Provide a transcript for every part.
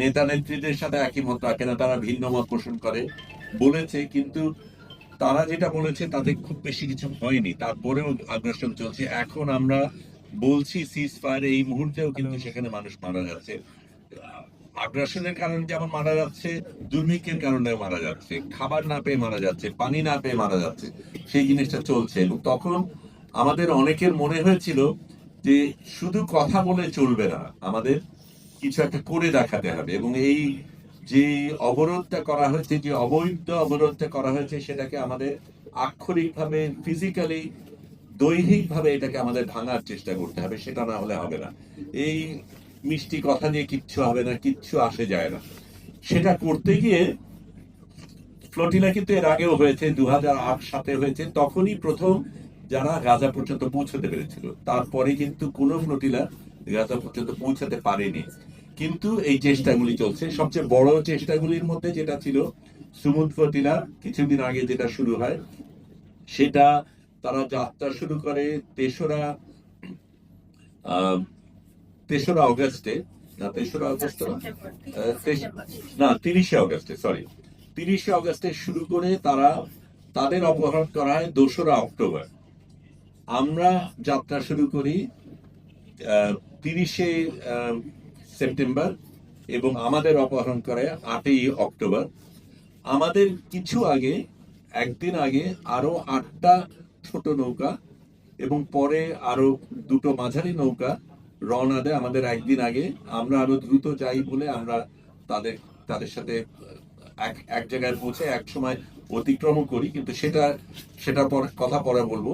নেতা নেত্রীদের সাথে একই মত রাখে না তারা ভিন্ন মত পোষণ করে? বলেছে, কিন্তু তারা যেটা বলেছে তাতে খুব বেশি কিছু হয়নি। তারপরেও আগ্রাসন চলছে। এখন আমরা বলছি সিজ ফায়ার এই মুহূর্তেও কিন্তু সেখানে মানুষ মারা যাচ্ছে। আগ্রাসনের কারণে যেমন মারা যাচ্ছে, দুর্ভিক্ষের কারণে মারা যাচ্ছে। খাবার না পেয়ে মারা যাচ্ছে, পানি না পেয়ে মারা যাচ্ছে, সেই জিনিসটা চলছে। এবং তখন আমাদের অনেকের মনে হয়েছিল যে শুধু কথা বলে চলবে না, আমাদের কিছু একটা করে দেখাতে হবে এবং এই যে অবরোধটা করা হয়েছে, যে অবৈধ অবরোধটা করা হয়েছে, সেটাকে আমাদের আক্ষরিকভাবে ফিজিক্যালি দৈহিকভাবে এটাকে আমাদের ভাঙার চেষ্টা করতে হবে, সেটা না হলে হবে না। এই মিষ্টি কথা দিয়ে কিচ্ছু হবে না, কিচ্ছু আসে যায় না। সেটা করতে গিয়ে ফ্লোটিলা কিন্তু এর আগেও হয়েছে দু সাতে হয়েছে, তখনই প্রথম যারা গাজা পর্যন্ত পৌঁছতে পেরেছিল। তারপরে কিন্তু কোনো ফ্লোটিলা পৌঁছাতে পারেনি। কিন্তু এই চেষ্টাগুলি চলছে। সবচেয়ে বড় চেষ্টাগুলির মধ্যে যেটা ছিল সুমুদ ফ্লোটিলা কিছুদিন আগে যেটা শুরু হয়, সেটা তারা যাত্রা শুরু করে তেসরা তেসরা অগস্টে। না, তেসরা অগস্ট না তিরিশে অগস্টে সরি তিরিশে অগস্টে শুরু করে তারা তাদের অপহরণ করা হয় দোসরা অক্টোবর। আমরা যাত্রা শুরু করি তিরিশে সেপ্টেম্বর এবং আমাদের অপহরণ করে আটই অক্টোবর। আমাদের কিছু আগে, একদিন আগে আরও আটটা ছোট নৌকা এবং পরে আরও দুটো মাঝারি নৌকা রওনা দেয় আমাদের একদিন আগে। আমরা আরও দ্রুত যাই বলে আমরা তাদের তাদের সাথে, এক এক জায়গায় পৌঁছে এক সময় অতিক্রম করি, কিন্তু সেটা সেটা পর, কথা পরে বলব।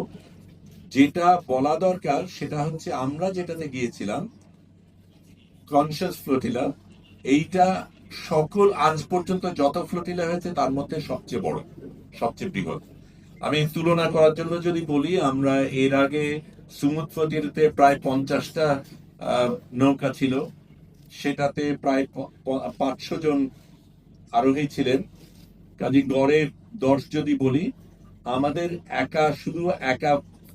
যেটা বলা দরকার সেটা হচ্ছে আমরা যেটাতে গিয়েছিলাম কনসিয়াস ফ্লোটিলা এইটা সকল আজ পর্যন্ত যত ফ্লোটিলা হয়েছে তার মধ্যে সবচেয়ে বড়, সবচেয়ে বৃহৎ। আমি তুলনা করার জন্য যদি বলি, আমরা এর আগে সুমুদ ফ্লোটিলাতে প্রায় পঞ্চাশটা নৌকা ছিল। সেটাতে প্রায় পাঁচশো জন আরোহী ছিলেন। কাজে গড়ে দশ যদি বলি, আমাদের একা, শুধু একা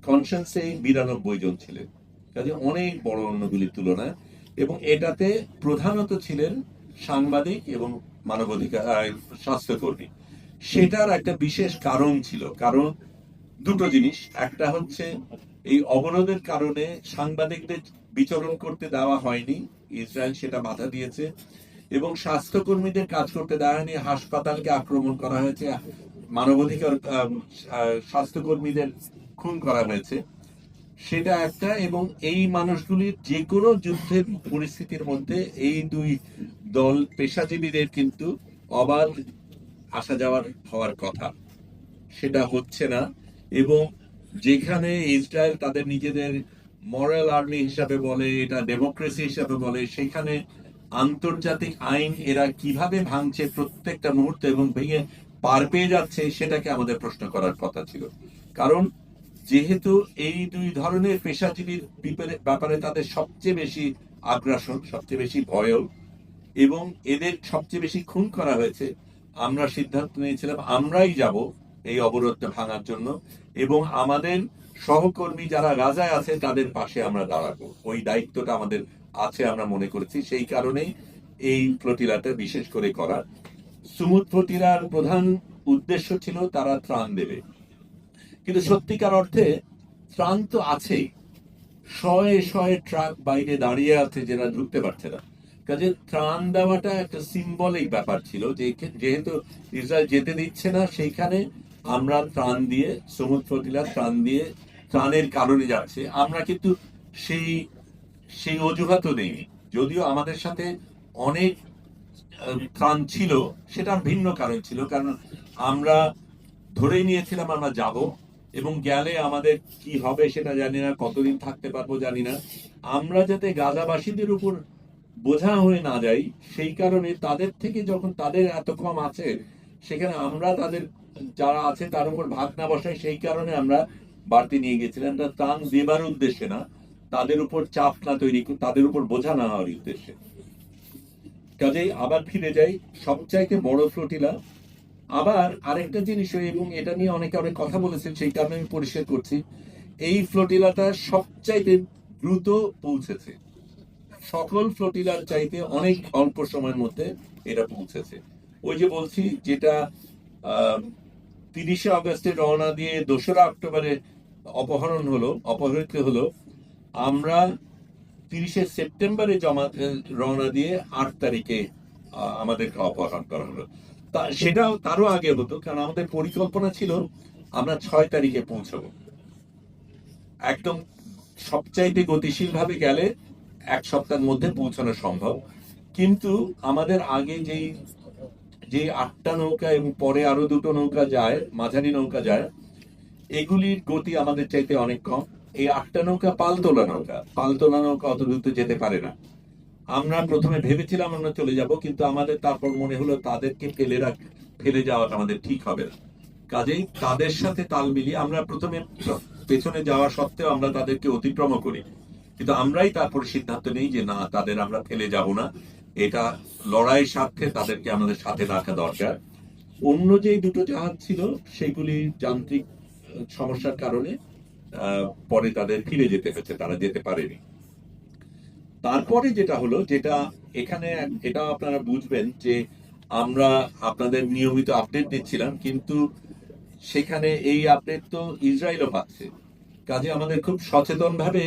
কনসেন্সে বিরানব্বই জন ছিলেন। কাজে অনেক বড় অন্যগুলির তুলনায়। এবং এটাতে প্রধানত ছিলেন সাংবাদিক এবং মানবাধিকার স্বাস্থ্যকর্মী। সেটার একটা বিশেষ কারণ ছিল। কারণ দুটো জিনিস। একটা হচ্ছে, এই অবরোধের কারণে সাংবাদিকদের বিচরণ করতে দেওয়া হয়নি। ইসরায়েল সেটা বাধা দিয়েছে। এবং স্বাস্থ্যকর্মীদের কাজ করতে দেওয়া হয়নি। হাসপাতালকে আক্রমণ করা হয়েছে। মানবাধিকার স্বাস্থ্যকর্মীদের খুন করা হয়েছে, সেটা একটা এবং এই মানুষগুলির যে কোনো যুদ্ধের পরিস্থিতির মধ্যে এই দুই দল পেশাজীবীদের কিন্তু অবাধ আসা যাওয়ার হওয়ার কথা। সেটা হচ্ছে না এবং যেখানে ইসরায়েল তাদের নিজেদের মরাল আর্মি হিসাবে বলে, এটা ডেমোক্রেসি হিসাবে বলে, সেখানে আন্তর্জাতিক আইন এরা কীভাবে ভাঙছে প্রত্যেকটা মুহূর্তে এবং ভেঙে পার পেয়ে যাচ্ছে, সেটাকে আমাদের প্রশ্ন করার কথা ছিল। কারণ যেহেতু এই দুই ধরনের পেশাজীবীর ব্যাপারে তাদের সবচেয়ে বেশি আগ্রাসন, সবচেয়ে বেশি ভয় এবং এদের সবচেয়ে বেশি খুন করা হয়েছে, আমরা সিদ্ধান্ত নিয়েছিলাম আমরাই যাব এই অবরোধটা ভাঙার জন্য, এবং আমাদের সহকর্মী যারা গাজায় আছে, তাদের পাশে আমরা দাঁড়াবো। ওই দায়িত্বটা আমাদের আছে আমরা মনে করেছি, সেই কারণেই এই ফ্লোটিলাটা বিশেষ করে করা। সুমুদ ফ্লোটিলার প্রধান উদ্দেশ্য ছিল তারা ত্রাণ দেবে। কিন্তু সত্যিকার অর্থে ত্রাণ তো আছেই। শয়ে শয়ে ট্রাক বাইরে দাঁড়িয়ে আছে যারা ঢুকতে পারছে না। কাজে ত্রাণ দেওয়াটা একটা সিম্বলিক ব্যাপার ছিল, যে যেহেতু ইসরায়েল যেতে দিচ্ছে না, সেইখানে আমরা ত্রাণ দিয়ে সমুদ্র ফটিলা ত্রাণ দিয়ে ত্রাণের কারণে যাচ্ছে। আমরা কিন্তু সেই সেই অজুহাতও নেই যদিও আমাদের সাথে অনেক ত্রাণ ছিল সেটার ভিন্ন কারণ ছিল। কারণ আমরা ধরেই নিয়েছিলাম আমরা যাব এবং গেলে আমাদের কি হবে সেটা জানি না, কতদিন থাকতে পারব জানি না। আমরা যাতে গাজাবাসীদের উপর বোঝা হয়ে না যাই, সেই কারণে তাদের থেকে যখন তাদের এত কম আছে, সেখানে আমরা তাদের যারা আছে তার উপর ভাগ না বসাই, সেই কারণে আমরা বাড়তি নিয়ে গেছিলাম। এটা ত্রাণ দেবার উদ্দেশ্যে না, তাদের উপর চাপ না তৈরি তাদের উপর বোঝা না হওয়ার উদ্দেশ্যে। কাজেই আবার ফিরে যাই। সবচাইতে বড় ফ্লোটিলা আবার আরেকটা জিনিস, এবং এটা নিয়ে অনেকে অনেক কথা বলেছেন, সেই কারণে আমি পরিষ্কার করছি, এই ফ্লোটিলাটা সবচাইতে দ্রুত পৌঁছেছে। সকল ফ্লোটিলার চাইতে অনেক অল্প সময়ের মধ্যে এটা পৌঁছেছে। ওই যে বলছি, যেটা তিরিশে আগস্টে রওনা দিয়ে দোসরা অক্টোবরে অপহরণ হলো, অপহৃত হলো, আমরা তিরিশে সেপ্টেম্বরে জমা রওনা দিয়ে আট তারিখে আমাদেরকে অপহরণ করা হলো। সেটাও তারও আগে হতো, কারণ আমাদের পরিকল্পনা ছিল আমরা ছয় তারিখে পৌঁছবো। একদম সবচাইতে গতিশীল ভাবে গেলে এক সপ্তাহের মধ্যে পৌঁছানো সম্ভব। কিন্তু আমাদের আগে যেই যে আটটা নৌকা এবং পরে আরও দুটো নৌকা যায়, মাঝারি নৌকা যায়, এগুলির গতি আমাদের চাইতে অনেক কম। এই আটটা নৌকা পালতোলা নৌকা। পালতোলা নৌকা অত দ্রুত যেতে পারে না। আমরা প্রথমে ভেবেছিলাম আমরা চলে যাব, কিন্তু আমাদের তারপর মনে হলো তাদেরকে ফেলে রাখ, ফেলে যাওয়াটা আমাদের ঠিক হবে না। কাজেই তাদের সাথে তাল মিলিয়ে আমরা প্রথমে পেছনে যাওয়া সত্ত্বেও আমরা তাদেরকে অতিক্রম করি। কিন্তু আমরাই তারপর সিদ্ধান্ত নেই যে না, তাদের আমরা ফেলে যাব না। এটা লড়াইয়ের স্বার্থে তাদেরকে আমাদের সাথে রাখা দরকার। অন্য যে দুটো জাহাজ ছিল, সেগুলি যান্ত্রিক সমস্যার কারণে পরে তাদের ফিরে যেতে হয়েছে তারা যেতে পারেনি। তারপরে যেটা হলো, যেটা এখানে এটা আপনারা বুঝবেন যে আমরা আপনাদের নিয়মিত আপডেট দিচ্ছিলাম, কিন্তু সেখানে এই আপডেট তো ইসরায়েলও পাচ্ছে। কাজে আমাদের খুব সচেতন ভাবে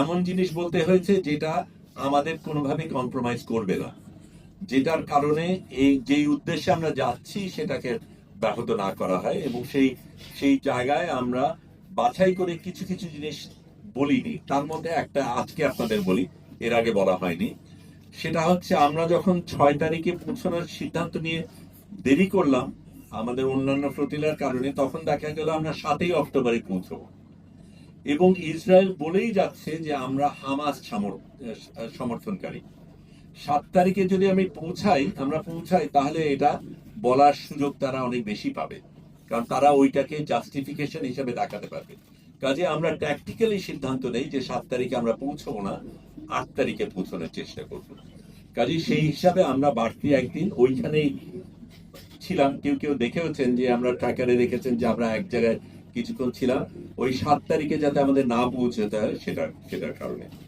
এমন জিনিস বলতে হয়েছে যেটা আমাদের কোনোভাবে কম্প্রোমাইজ করবে না। যেটার কারণে এই যেই উদ্দেশ্যে আমরা যাচ্ছি সেটাকে ব্যাহত না করা হয় এবং সেই সেই জায়গায় আমরা বাছাই করে কিছু কিছু জিনিস বলিনি। তার মধ্যে একটা আজকে আপনাদের বলি। এর আগে বলা হয়নি। সেটা হচ্ছে আমরা যখন ছয় তারিখে পৌঁছানোর সিদ্ধান্ত নিয়ে দেরি করলাম আমাদের অন্যান্য ফ্লোটিলার কারণে, তখন দেখা গেল আমরা সাতই অক্টোবরে পৌঁছবো। এবং ইসরায়েল বলেই যাচ্ছে যে আমরা হামাস সমর্থনকারী। সাত তারিখে যদি আমি পৌঁছাই, আমরা পৌঁছাই, তাহলে এটা বলার সুযোগ তারা অনেক বেশি পাবে। কারণ তারা ওইটাকে জাস্টিফিকেশন হিসেবে দেখাতে পারবে। কাজে আমরা ট্যাকটিক্যালি সিদ্ধান্ত নেই যে সাত তারিখে আমরা পৌঁছবো না। আট তারিখে পৌঁছানোর চেষ্টা করব। কাজে সেই হিসাবে আমরা বাড়তি একদিন ওইখানেই ছিলাম। কেউ কেউ দেখেওছেন যে আমরা ট্র্যাকারে দেখেছেন যে আমরা এক জায়গায় কিছুক্ষণ ছিলাম। ওই সাত তারিখে যাতে আমাদের না পৌঁছতে হয় সেটা সেটার কারণে।